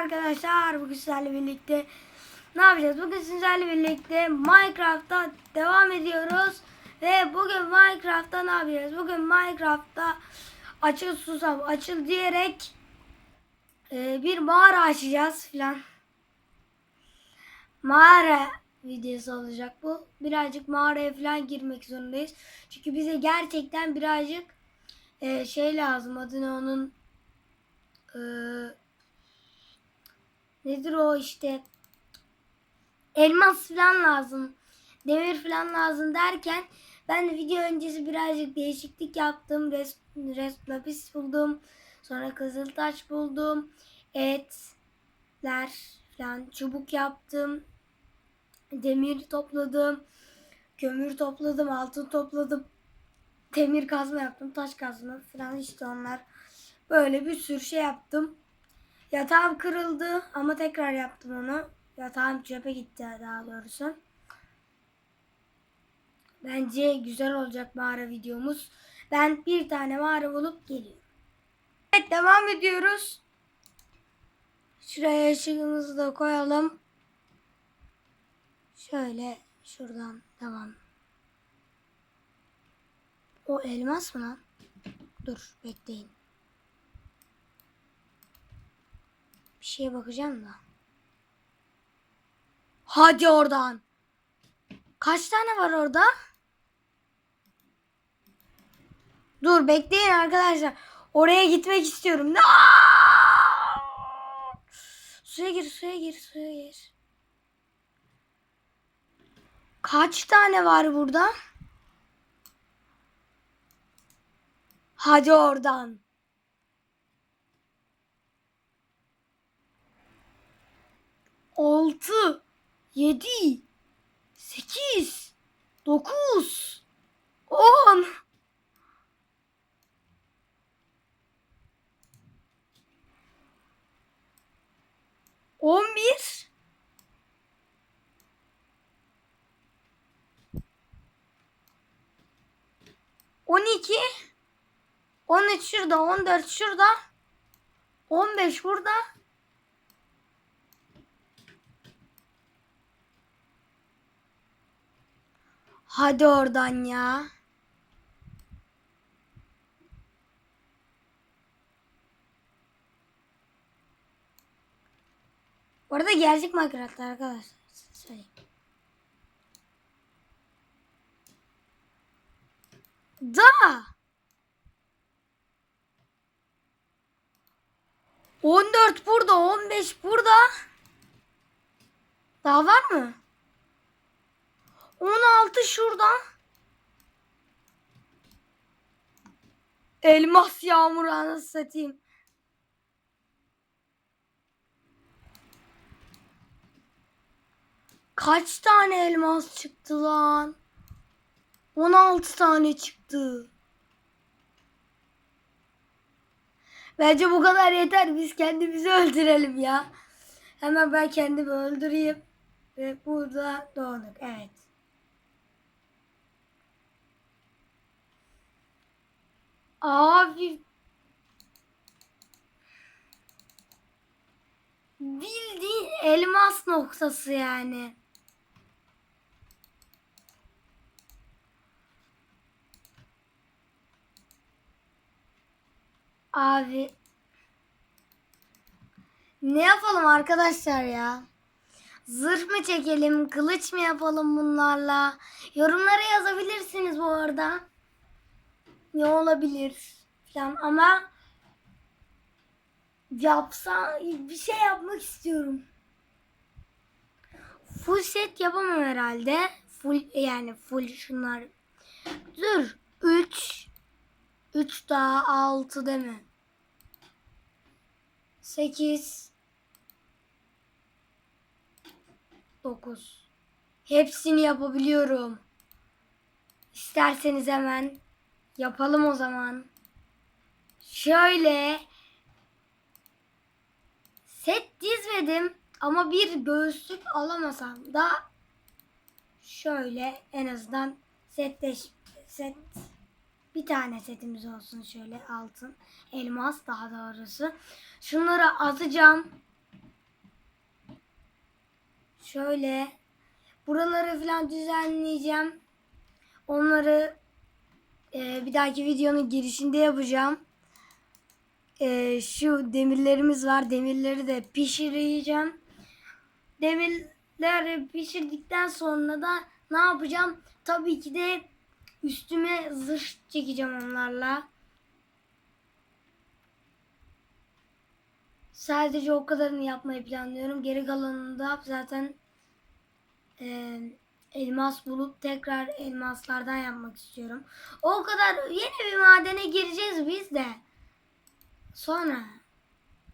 arkadaşlar. Bugün sizlerle birlikte ne yapacağız? Bugün sizlerle birlikte Minecraft'ta devam ediyoruz. Ve bugün Minecraft'ta ne yapacağız? Bugün Minecraft'ta açıl susam açıl diyerek e, bir mağara açacağız filan. Mağara videosu olacak bu. Birazcık mağaraya falan girmek zorundayız. Çünkü bize gerçekten birazcık e, şey lazım. Adı ne onun? Ee, nedir o işte? Elmas falan lazım demir falan lazım derken ben de video öncesi birazcık değişiklik yaptım. Res, res buldum sonra kızıltaş buldum etler falan çubuk yaptım demir topladım kömür topladım altın topladım demir kazma yaptım taş kazma falan işte onlar. Böyle bir sürü şey yaptım. Yatağım kırıldı ama tekrar yaptım onu. Yatağım çöpe gitti daha doğrusu. Bence güzel olacak mağara videomuz. Ben bir tane mağara bulup geliyorum. Evet devam ediyoruz. Şuraya ışığımızı da koyalım. Şöyle şuradan devam. O elmas mı lan? Dur bekleyin. Bir şeye bakacağım da. Hadi oradan. Kaç tane var orada? Dur bekleyin arkadaşlar. Oraya gitmek istiyorum. Aa! Suya gir, suya gir, suya gir. Kaç tane var burada? Hadi oradan. Altı, yedi, sekiz, dokuz, on. On bir. On iki. On üç şurada, on dört şurada. On beş burada. Hadi oradan ya. Bu arada gerçek Minecraft arkadaşlar. Söyleyeyim. Da. 14 burada, 15 burada. Daha var mı? 16 şurada. Elmas yağmuru anasını satayım. Kaç tane elmas çıktı lan? 16 tane çıktı. Bence bu kadar yeter. Biz kendimizi öldürelim ya. Hemen ben kendimi öldüreyim. Ve burada doğduk. Evet. Abi bildiğin elmas noktası yani. Abi ne yapalım arkadaşlar ya? Zırh mı çekelim, kılıç mı yapalım bunlarla? Yorumlara yazabilirsiniz bu arada ne olabilir falan ama yapsa bir şey yapmak istiyorum. Full set yapamam herhalde. Full yani full şunlar. Dur. 3 3 daha 6 deme. 8 9 Hepsini yapabiliyorum. İsterseniz hemen Yapalım o zaman. Şöyle set dizmedim ama bir göğüslük alamasam da şöyle en azından setleş set bir tane setimiz olsun şöyle altın elmas daha doğrusu. Şunları atacağım. Şöyle buraları falan düzenleyeceğim. Onları e, bir dahaki videonun girişinde yapacağım. E, şu demirlerimiz var. Demirleri de pişireceğim. Demirleri pişirdikten sonra da ne yapacağım? Tabii ki de üstüme zırh çekeceğim onlarla. Sadece o kadarını yapmayı planlıyorum. Geri kalanını da zaten e, elmas bulup tekrar elmaslardan yapmak istiyorum. O kadar yeni bir madene gireceğiz biz de. Sonra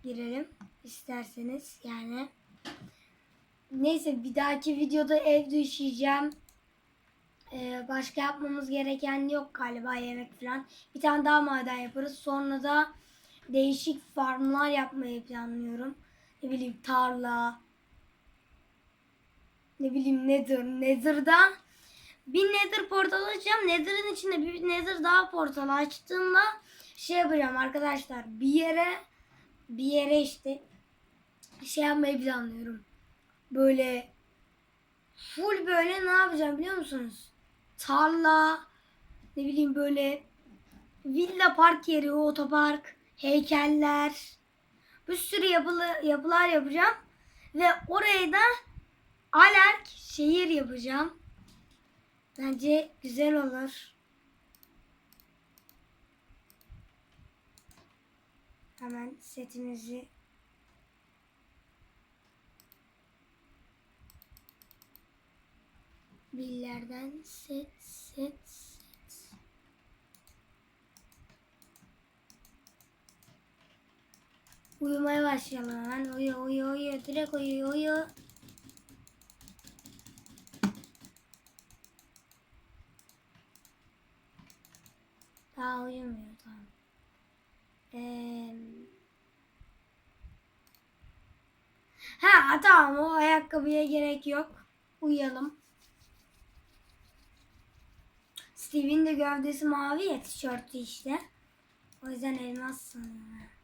girelim isterseniz yani. Neyse bir dahaki videoda ev düşeceğim. Ee, başka yapmamız gereken yok galiba yemek falan. Bir tane daha maden yaparız. Sonra da değişik farmlar yapmayı planlıyorum. Ne bileyim tarla. Ne bileyim nether. Nether'da bir nether portal açacağım. Nether'ın içinde bir nether daha portal açtığımda şey yapacağım arkadaşlar. Bir yere bir yere işte şey yapmayı planlıyorum. Böyle full böyle ne yapacağım biliyor musunuz? Tarla ne bileyim böyle villa park yeri, otopark, heykeller bir sürü yapılı, yapılar yapacağım ve oraya da Alerk şehir yapacağım. Bence güzel olur. Hemen setimizi billerden set set set. Uyumaya başlayalım hemen. Uyu uyu uyu. Direkt uyu uyu. Uyumuyor tamam. Ee... Ha tamam o ayakkabıya gerek yok. Uyuyalım. Steve'in de gövdesi mavi ya tişörtü işte. O yüzden elmas sanırım.